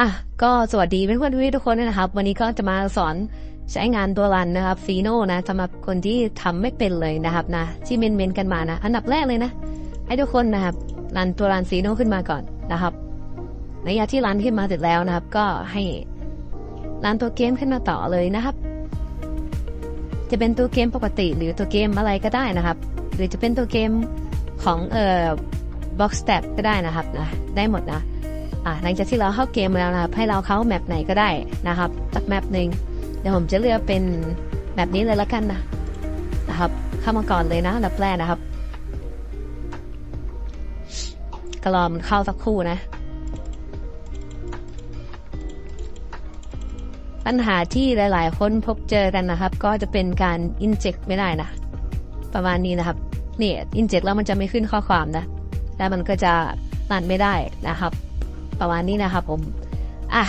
อะก็สวัสดีเพื่อนๆทุกคนด้วยนะครับ วันนี้ก็จะมาสอนใช้งานตัวรันนะครับฟีโนนะสำหรับคนที่ทำไม่เป็นเลยนะครับนะที่เมนเมนกันมานะ อันดับแรกเลยนะ ให้ทุกคนนะครับรันตัวรันฟีโนขึ้นมาก่อนนะครับในยาที่รันขึ้นมาเสร็จแล้วนะครับ ก็ให้รันตัวเกมขึ้นมาต่อเลยนะครับ จะเป็นตัวเกมปกติหรือตัวเกมอะไรก็ได้นะครับ หรือจะเป็นตัวเกมของเอ่อ box step ก็ได้นะครับนะได้หมดนะ หลังจากที่เราเข้าเกมแล้วนะครับให้เราเข้าแมปไหนก็ได้นะครับสักแมปหนึ่งเดี๋ยวผมจะเลือกเป็นแบบนี้เลยละกันนะนะครับเข้ามาก่อนเลยนะอันดับแรกนะครับก็รอมันเข้าสักคู่นะ ปัญหาที่หลาย ๆ คนพบเจอกันนะครับ ก็จะเป็นการ inject ไม่ได้นะ ประมาณนี้นะครับนี่ inject แล้วมันจะไม่ขึ้นข้อความนะ แล้วมันก็จะรันไม่ได้นะครับ ประมาณนี้นะครับผม อะ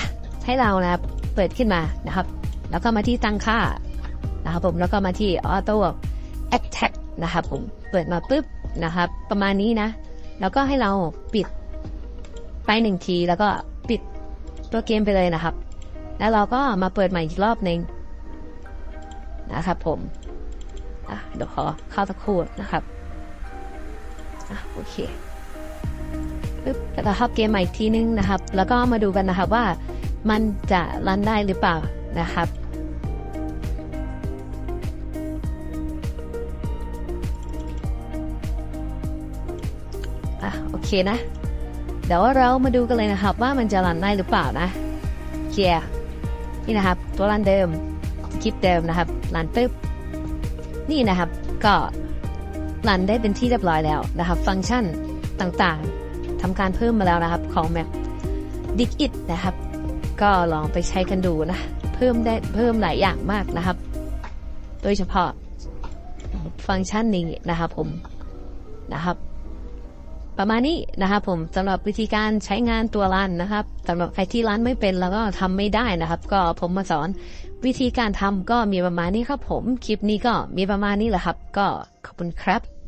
ให้เรานะครับเปิดขึ้นมานะครับ แล้วก็มาที่ตั้งค่านะครับผมแล้วก็มาที่ auto attack นะครับผมเปิดมาปุ๊บนะครับ ประมาณนี้นะ แล้วก็ให้เราปิดไปหนึ่งทีแล้วก็ปิดตัวเกมไปเลยนะครับ แล้วเราก็มาเปิดใหม่อีกรอบหนึ่งนะครับผมอะเดี๋ยวขอเข้าสักครู่นะครับอะโอเค ปึ๊บแล้วก็เข้าเกมใหม่อีกทีนึงนะครับ แล้วก็มาดูกันนะครับว่ามันจะรันได้หรือเปล่านะครับอะโอเคนะ เดี๋ยวเรามาดูกันเลยนะครับ ว่ามันจะรันได้หรือเปล่านะเคลียร์นี่นะครับ ตัวรันเดิมคลิปเดิมนะครับรันปึ๊บนี่นะครับก็รันได้เป็นที่เรียบร้อยแล้วนะครับ ฟังก์ชันต่างๆ ทำการเพิ่มมาแล้วนะครับของแมป d i g It นะครับ ก็ลองไปใช้กันดูนะ เพิ่มได้เพิ่มหลายอย่างมากนะครับ โดยเฉพาะฟังก์ชันนี้นะครับผมนะครับ ประมาณนี้นะครับผมสำหรับวิธีการใช้งานตัวรันนะครับสำหรับใครที่ร้านไม่เป็นแล้วก็ทำไม่ได้นะครับ ก็ผมมาสอนวิธีการทำก็มีประมาณนี้ครับผม คลิปนี้ก็มีประมาณนี้แหละครับ ก็ขอบคุณครับ